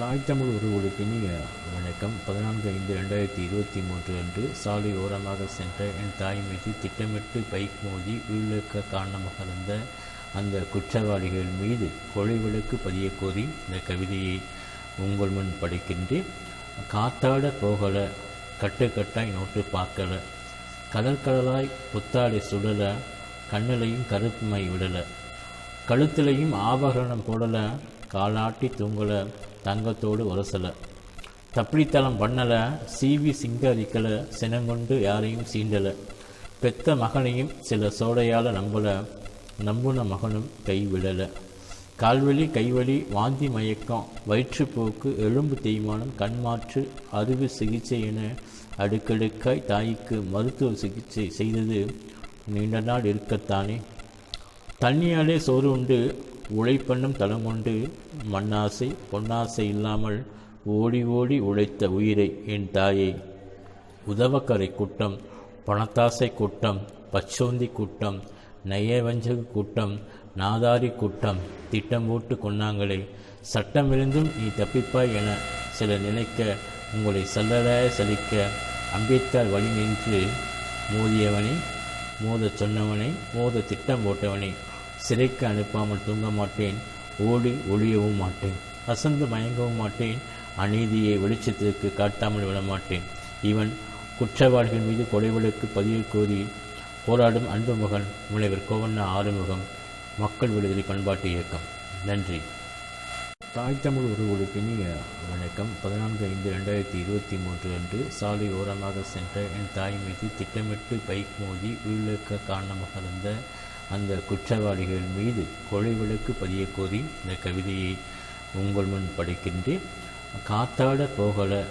தாய் தமிழ் உறவுகளுக்கு இனிய வணக்கம். பதினான்கு ஐந்து ரெண்டாயிரத்தி இருபத்தி மூன்று அன்று சாலை ஓரமாக சென்ற என் தாய் மீது திட்டமிட்டு பைக் மோதி உயிரிழக்க காரணமாக இருந்த அந்த குற்றவாளிகள் மீது கொலை விளக்கு பதிய கோரி இந்த கவிதையை உங்கள் முன் படிக்கின்றேன். காத்தாட போகலை கட்டுக்கட்டாய் நோட்டு பார்க்கலை கடல் கடலாய் புத்தாடை சுடலை கண்ணிலையும் கருப்புமை விடலை கழுத்துலையும் ஆபரணம் போடலை காலாட்டி தூங்கலை தங்கத்தோடு வரசலை தப்பித்தளம் பண்ணலை சீவி சிங்காரிக்கலை சினங்கொண்டு யாரையும் சீண்டலை. பெத்த மகனையும் சில சோடையால் நம்பலை நம்புன மகனும் கைவிடலை. கால்வலி கைவலி வாந்தி மயக்கம் வயிற்றுப்போக்கு எலும்பு தேய்மானம் கண்மாற்று அறுவை சிகிச்சை என அடுக்கடுக்காய் தாய்க்கு மருத்துவ சிகிச்சை செய்தது நீண்ட நாள் இருக்கத்தானே. தண்ணியாலே சோறு உண்டு உழைப்பண்ணும் தளம் கொண்டு மண்ணாசை பொன்னாசை இல்லாமல் ஓடி ஓடி உழைத்த உயிரை என் தாயை. உதவக்கரை கூட்டம் பணத்தாசை கூட்டம் பச்சோந்தி கூட்டம் நயவஞ்சக கூட்டம் நாதாரி கூட்டம் திட்டம் போட்டு கொண்டாங்களே சட்டமிருந்தும் நீ தப்பிப்பாய் என சில நினைக்க உங்களை சல்லட சலிக்க அம்பேத்கர் வழி நின்று மோதியவனை மோதச் சொன்னவனை மோத திட்டம் போட்டவனை. சிறைக்கு அனுப்பாமல் தூங்க மாட்டேன். ஓடி ஒளியவும் மாட்டேன். அசந்து மயங்கவும் மாட்டேன். அநீதியை வெளிச்சத்திற்கு காட்டாமல் விடமாட்டேன் இவன் குற்றவாளிகள் மீது கொலை பதிவு கோரி போராடும் அன்பு மகன் முனைவர் கோவண்ணா ஆறுமுகம் மக்கள் விடுதலை பண்பாட்டு இயக்கம். நன்றி. தாய் தமிழ் உறவுகளுக்கு இனிய வணக்கம். பதினான்கு ஐந்து ரெண்டாயிரத்தி இருபத்தி மூன்று அன்று சாலை ஓரமாக சென்ற என் தாய் மீது திட்டமிட்டு பைக் மோதி உயிரிழக்க காரணமாக இருந்த அந்த குற்றவாளிகள் மீது கொலை விளக்கு பதிய கோரி இந்த கவிதையை உங்கள் முன் படிக்கின்றேன். காத்தாட போகல.